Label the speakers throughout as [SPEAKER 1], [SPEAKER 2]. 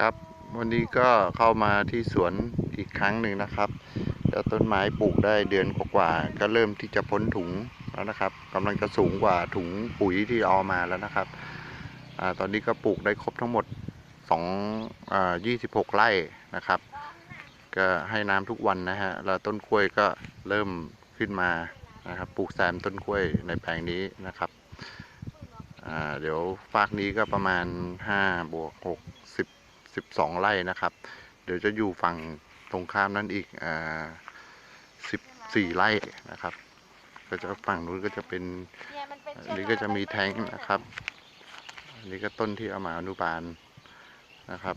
[SPEAKER 1] ครับ วันนี้ก็เข้ามาที่สวนอีกครั้งหนึ่งนะครับแล้วต้นไม้ปลูกได้เดือนกว่าๆก็เริ่มที่จะพ้นถุงแล้วนะครับกำลังจะสูงกว่าถุงปุ๋ยที่เอามาแล้วนะครับอตอนนี้ก็ปลูกได้ครบทั้งหมด2อ่า26 ไร่นะครับ ก็ให้น้ำทุกวันนะฮะแล้วต้นกล้วยก็เริ่มขึ้นมานะครับปลูกแซมต้นกล้วยในแปลงนี้นะครับเดี๋ยวฟากนี้ก็ประมาณ5บวก6 10 12 ไร่นะครับ เดี๋ยวจะอยู่ฝั่งตรงข้ามนั่นอีกอ่า14 ไร่นะครับ ก็จะฝั่งนู้นก็จะเป็น
[SPEAKER 2] นี่ยมันเป็น
[SPEAKER 1] อันนี้ก็จะมีแท้งนะครับอันนี้ก็ต้นที่เอามาอนุบาลนะครับ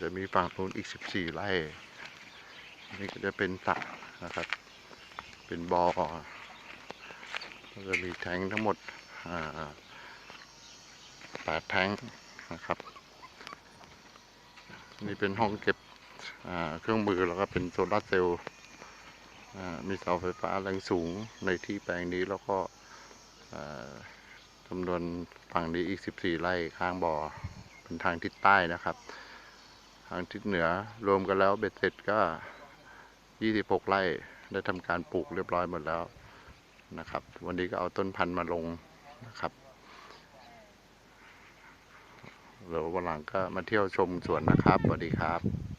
[SPEAKER 1] จะมีฝั่งนู้นอีก 14 ไร่นนี้ก็จะเป็นสระนะครับ เป็นบอ่อจะมีแทงทั้งหมดแปดแทงนะครับ นี่เป็นห้องเก็บเครื่องมือแล้วก็เป็นโซลาร์เซลล์มีเสาไฟฟ้าแรงสูงในที่แปลงนี้แล้วก็จำนวนฝั่งนี้อีก 14 ไร่ข้างบ่อ เป็นทางทิศใต้นะครับ ทางทิศเหนือรวมกันแล้วเบ็ดเสร็จก็ 26 ไร่ได้ทำการปลูกเรียบร้อยหมดแล้วนะครับ วันนี้ก็เอาต้นพันธุ์มาลงนะครับ เดี๋ยววันหลังก็มาเที่ยวชมสวนนะครับสวัสดีครับ